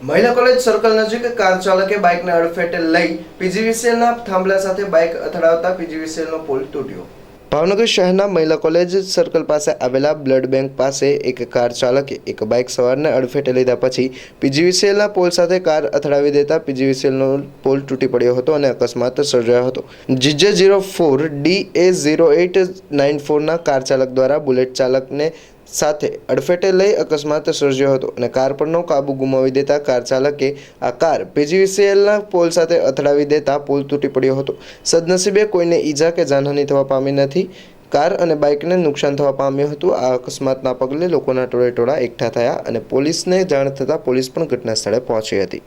મહિલા college circle નજીક car ચાલકે બાઇકને અડફેટે લઈ પીજીવીસીએલના થાંભલા સાથે બાઇક અથડાવતા પીજીવીસીએલનો પોલ તૂટ્યો. ભાવનગર શહેરના મહિલા કોલેજ સર્કલ પાસે આવેલા બ્લડ બેંક પાસે એક કાર ચાલકે એક બાઇક સવારને અડફેટે લીધા પછી પીજીવીસીએલના પોલ સાથે કાર અથડાવી દેતા પીજીવીસીએલનો પોલ તૂટી પડ્યો હતો અને અકસ્માત સર્જાયો હતો. GJ zero four D A zero eight nine ફોરના car ચાલક દ્વારા બુલેટ ચાલકને સાથે અડફેટે લઈ અકસ્માત સર્જ્યો હતો અને કાર પરનો કાબુ ગુમાવી દેતા કાર ચાલકે આ કાર પીજીવીસીએલના પોલ સાથે અથડાવી દેતા પોલ તૂટી પડ્યો હતો. સદનસીબે કોઈને ઈજા કે જાનહાનિ થવા પામી નથી. કાર અને બાઇકને નુકસાન થવા પામ્યું હતું. આ અકસ્માતના પગલે લોકોના ટોળે ટોળા એકઠા થયા અને પોલીસને જાણ થતાં પોલીસ પણ ઘટના સ્થળે પહોંચી હતી.